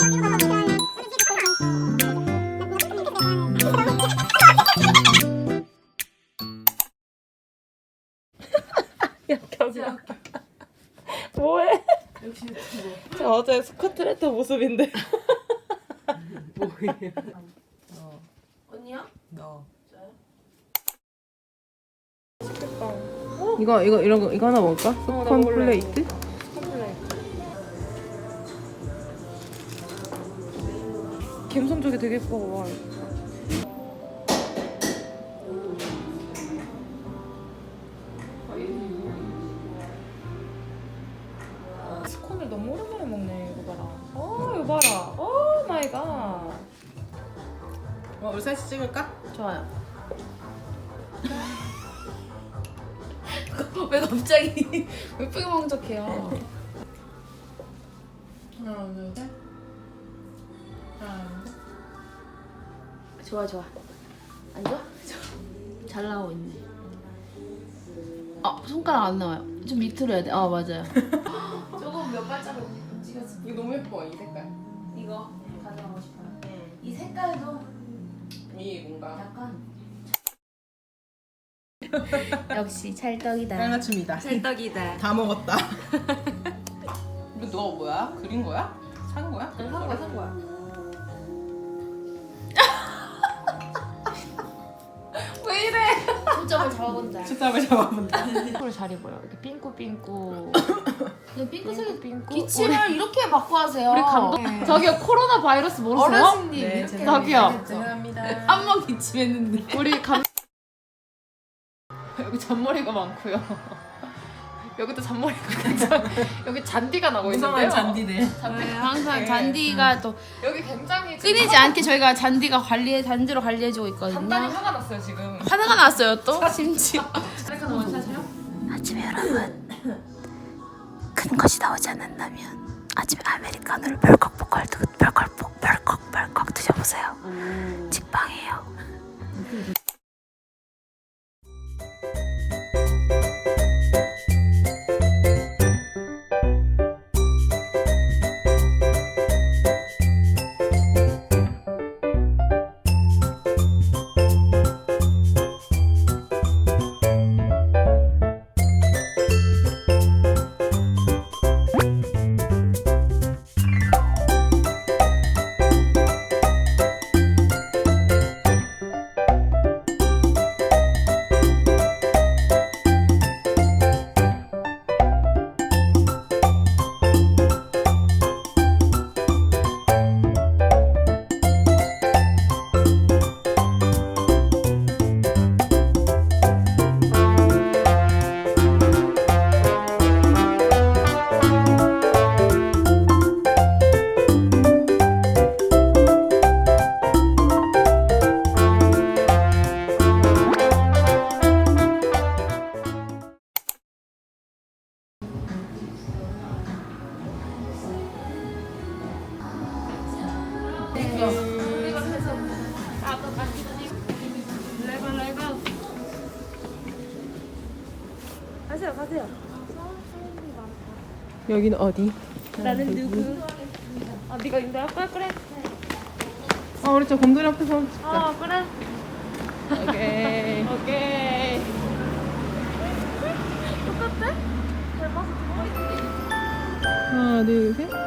뭐해? 역시 그거 저 어제 스쿼트레터 모습인데 뭐예요? 언니야? 너. 이거 이거 이런 거 이거 하나 먹을까? 나 스콘 먹을래. 플레이트? 갬성 쪽이 되게 예뻐 와. 스콘을 너무 오랜만에 먹네 이거 봐라 어 이거 봐라 오 마이 갓 어, 우리 셋이 찍을까? 좋아요. 왜 갑자기 예쁘게 먹는 척해요? 하나, 둘, 셋. 셋. 좋아 좋아. 안 좋아? 잘 나오고 있네. 아 손가락 안 나와요. 좀 밑으로 해야 돼. 아 맞아요. 조금 몇 발자국 찍었어. 이거 너무 예뻐, 이 색깔. 이거 가져가고 싶어요. 응. 이 색깔도 이 뭔가 약간 역시 찰떡이다. 깔맞춤이다. 찰떡이다. 다 먹었다. 이거 너 뭐야? 그린 거야? 산 거야? 산 거야 산 거야. 초점을 잡아본다. 초점을 잡아본다. 핑크를 잘 입어요 이렇게 핑크핑크 핑크색이 핑크 기침을 이렇게 바꿔 하세요. 우리 감독 저기요 코로나 바이러스 모르세요? 어르신님 네, 이렇게 저기요. 죄송합니다. 한 번 기침했는데. 우리 감 여기 잔머리가 많고요. 여기도 잔머리가 굉장히 여기 잔디가 나고 있는데요. 무성한 잔디네. 네, 항상 잔디가 또 여기 굉장히 끊이지 않게 저희가 잔디가 관리해 잔디로 관리해주고 있거든요. 단단히 화가 났어요 지금. 하나가 났어요 또 심지어. 셀카도 원샷이요? 아침에 여러분 큰 것이 나오지 않는다면 아침에 아메리카노를 벌컥벌컥 벌컥 벌컥 벌컥 드셔보세요. 직방이에요. 여기는 어디? 나는 누구? 아 네가 인데 그래 그래. 아, 우리 저 곰돌이 앞에서 찍자. 아 그래. 오케이. 오케이. 하나, 둘, 셋.